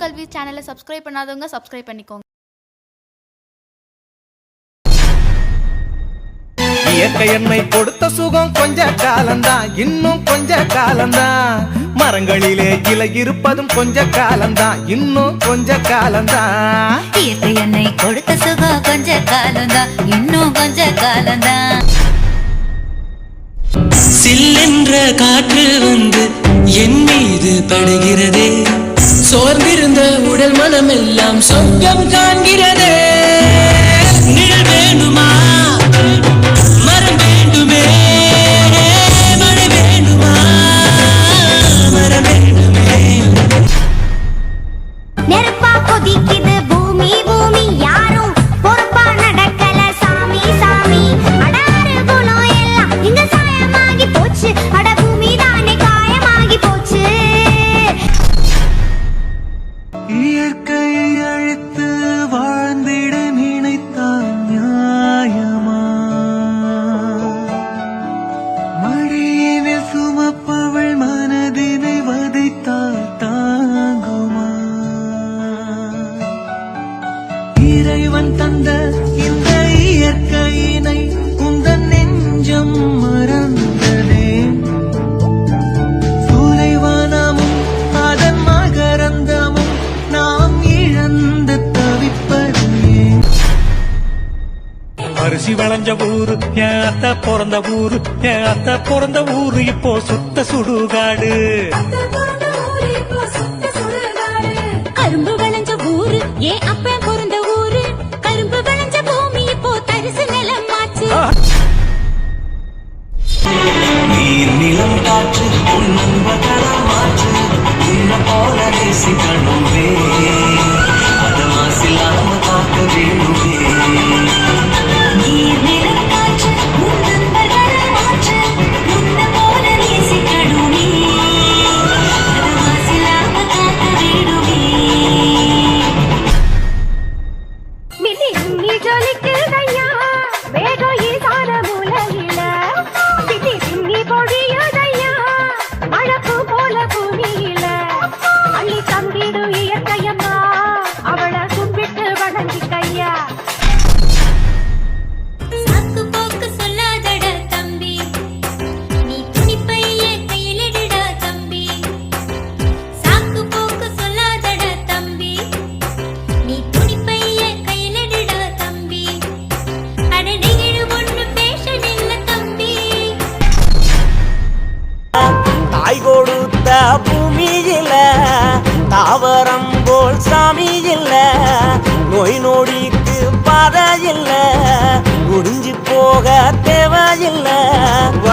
கல்வி சேனலை சப்ஸ்கிரைப் பண்ணாதவங்க சப்ஸ்கிரைப் பண்ணிக்கோங்க. இயற்கை எண்ணெய் கொடுத்த சுகம் கொஞ்ச காலம்தான். இன்னும் கொஞ்ச காலம்தான். மரங்களிலே இலை இருப்பதும் கொஞ்ச காலம்தான். இன்னும் கொஞ்ச காலம்தான். இயற்கை எண்ணெய் கொடுத்த சுகம் கொஞ்ச காலம்தான். இன்னும் கொஞ்ச காலம்தான். சில்லென்ற காற்று வந்து என் மீது படுகிறதே. சோர்ந்திருந்த உடல் மனம் எல்லாம் சொர்க்கம் காண்கிறதே. இறைவன் தந்த இந்த இயற்கையினை உந்தன் நெஞ்சம் மறந்ததே. சூலைவானமும் அதன் மகரந்தமும் நாம் இழந்து தவிப்பது அரிசி விளைஞ்ச ஊரு என் அத்தை பிறந்த ஊரு என் அத்தை பிறந்த ஊரு இப்போ சுத்த சுடுகாடு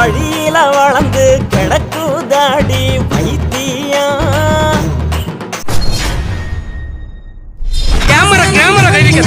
வழியில வளர்ந்து கிடக்குதாடி வைத்தியம் கேமரா கேமரா கைவிக்க